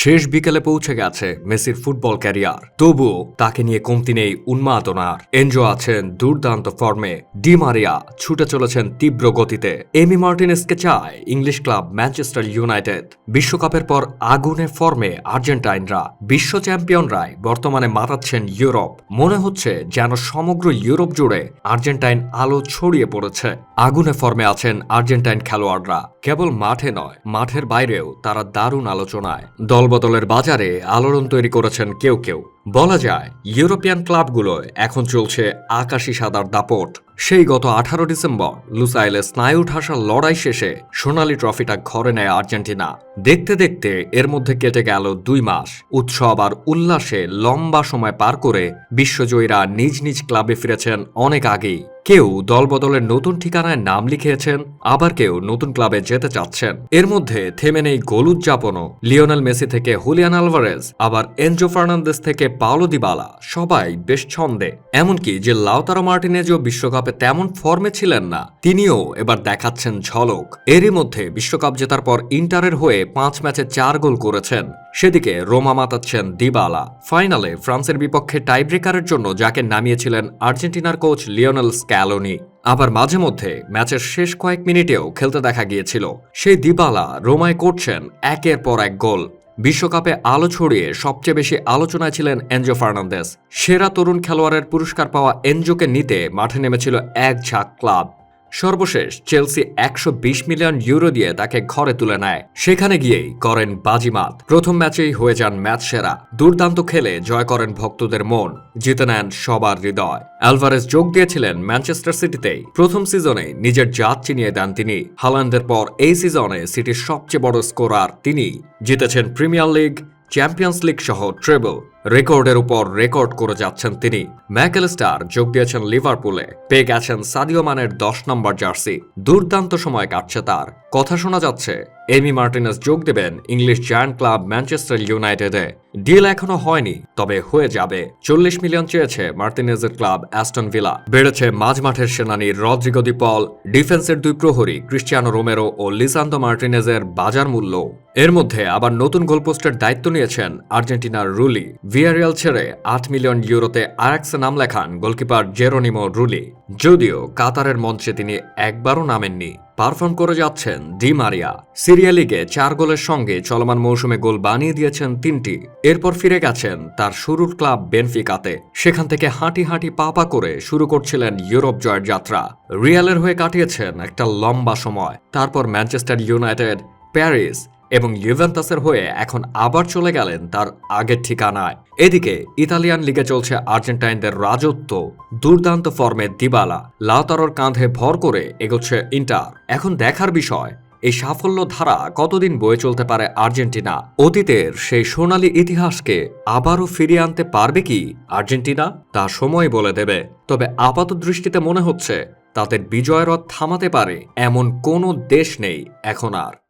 শেষ বিকেলে পৌঁছে গেছে মেসির ফুটবল ক্যারিয়ার। তবুও তাকে নিয়ে কমতি নেই উন্মাদনার এনজো আছেন দুর্দান্ত ফর্মে। ডি মারিয়া ছুটে চলেছেন তীব্র গতিতে। এমি মার্টিনেসকে চায় ইংলিশ ক্লাব ম্যানচেস্টার ইউনাইটেড। বিশ্বকাপের পর আগুনে ফর্মে আর্জেন্টাইনরা। বিশ্ব চ্যাম্পিয়নরাই বর্তমানে মাতাচ্ছেন ইউরোপ। মনে হচ্ছে যেন সমগ্র ইউরোপ জুড়ে আর্জেন্টাইন আলো ছড়িয়ে পড়েছে। আগুনে ফর্মে আছেন আর্জেন্টাইন খেলোয়াড়রা। কেবল মাঠে নয়, মাঠের বাইরেও তারা দারুণ আলোচনায়। দলবদলের বাজারে আলোড়ন তৈরি করেছেন কেউ কেউ। বলা যায়, ইউরোপিয়ান ক্লাবগুলোয় এখন চলছে আকাশি সাদার দাপট। সেই গত আঠারো ডিসেম্বর লুসাইলে স্নায়ু ঠাসার লড়াই শেষে সোনালি ট্রফিটা ঘরে নেয় আর্জেন্টিনা। দেখতে দেখতে এর মধ্যে কেটে গেল দুই মাস। উৎসব আর উল্লাসে লম্বা সময় পার করে বিশ্বজয়ীরা নিজ নিজ ক্লাবে ফিরেছেন অনেক আগেই। কেউ দলবদলের নতুন ঠিকানায় নাম লিখিয়েছেন, আবার কেউ নতুন ক্লাবে যেতে চাচ্ছেন। এর মধ্যে থেমে নেই গোল উদযাপনও। লিওনেল মেসি থেকে হুলিয়ান আলভারেজ, আবার এনজো ফার্নান্দেস থেকে পাওলো দিবালা, সবাই বেশ ছন্দে। এমনকি যে লাউতারো মার্টিনেজও বিশ্বকাপে তেমন ফর্মে ছিলেন না, তিনিও এবার দেখাচ্ছেন ঝলক। এরই মধ্যে বিশ্বকাপ জেতার পর ইন্টারের হয়ে পাঁচ ম্যাচে চার গোল করেছেন। সেদিকে রোমা মাতাচ্ছেন দিবালা। ফাইনালে ফ্রান্সের বিপক্ষে টাইব্রেকারের জন্য যাকে নামিয়েছিলেন আর্জেন্টিনার কোচ লিওনেল স্ক্যালোনি। আবার মাঝে মধ্যে ম্যাচের শেষ কয়েক মিনিটেও খেলতে দেখা গিয়েছিল। সেই দিবালা রোমায় করছেন একের পর এক গোল। বিশ্বকাপে আলো ছড়িয়ে সবচেয়ে বেশি আলোচনায় ছিলেন এনজো ফার্নান্দেস। সেরা তরুণ খেলোয়াড়ের পুরস্কার পাওয়া এনজোকে নিতে মাঠে নেমেছিল এক ঝাঁক ক্লাব। সর্বশেষ চেলসি একশো বিশ মিলিয়ন ইউরো দিয়ে তাকে ঘরে তুলে নেয়। সেখানে গিয়েই করেন বাজিমাত। প্রথম ম্যাচেই হয়ে যান ম্যাচ সেরা। দুর্দান্ত খেলে জয় করেন ভক্তদের মন। জিতে নেন সবার হৃদয়। অ্যালভারেজ যোগ দিয়েছিলেন ম্যানচেস্টার সিটিতেই। প্রথম সিজনে নিজের জাত চিনিয়ে দেন তিনি। হালান্ডের পর এই সিজনে সিটির সবচেয়ে বড় স্কোরার তিনি জিতেছেন প্রিমিয়ার লিগ চ্যাম্পিয়ন্স লিগ সহ ট্রেবল রেকর্ডের উপর রেকর্ড করে যাচ্ছেন তিনি। ম্যাকেলস্টার যোগ দিয়েছেন লিভারপুলে, পেয়ে গেছেন সাদিও মানের দশ নম্বর জার্সি। দুর্দান্ত সময় কাটছে তার। কথা শোনা যাচ্ছে এমি মার্টিনেস যোগ দেবেন ইংলিশ জায়ান্ট ক্লাব ম্যানচেস্টার ইউনাইটেডে। ডিল এখনও হয়নি, তবে হয়ে যাবে। চল্লিশ মিলিয়ন চেয়েছে মার্টিনেজের ক্লাব অ্যাস্টন ভিলা। বেড়েছে মাঝমাঠের সেনানি রদ্রিগো দি পল, ডিফেন্সের দুই প্রহরী ক্রিস্টিয়ানো রোমেরো ও লিসান্দো মার্টিনেজের বাজার মূল্য। এর মধ্যে আবার নতুন গোলপোস্টের দায়িত্ব নিয়েছেন আর্জেন্টিনার রুলি। ভিয়ারিয়াল ছেড়ে আট মিলিয়ন ইউরোতে আরেকসে নাম লেখান গোলকিপার জেরোনিমো রুলি। যদিও কাতারের মঞ্চে তিনি একবারও নামেননি। পারফর্ম করে যাচ্ছেন ডি মারিয়া। সিরিয়া লিগে চার গোলের সঙ্গে চলমান মৌসুমে গোল বানিয়ে দিয়েছেন তিনটি। এরপর ফিরে গেছেন তার শুরুর ক্লাব বেনফিকাতে। সেখান থেকে হাঁটি হাঁটি পা পা করে শুরু করছিলেন ইউরোপ জয়ের যাত্রা। রিয়ালের হয়ে কাটিয়েছেন একটা লম্বা সময়। তারপর ম্যানচেস্টার ইউনাইটেড, প্যারিস এবং ইউভেন্টাসের হয়ে এখন আবার চলে গেলেন তার আগের ঠিকানায়। এদিকে ইতালিয়ান লিগে চলছে আর্জেন্টাইনদের রাজত্ব। দুর্দান্ত ফর্মে দিবালা লাউতারোর কাঁধে ভর করে এগোচ্ছে ইন্টার। এখন দেখার বিষয়, এই সাফল্য ধারা কতদিন বয়ে চলতে পারে আর্জেন্টিনা? অতীতের সেই সোনালী ইতিহাসকে আবারও ফিরিয়ে আনতে পারবে কি আর্জেন্টিনা? তা সময় বলে দেবে। তবে আপাত দৃষ্টিতে মনে হচ্ছে, তাদের বিজয় রথ থামাতে পারে এমন কোনো দেশ নেই এখন আর।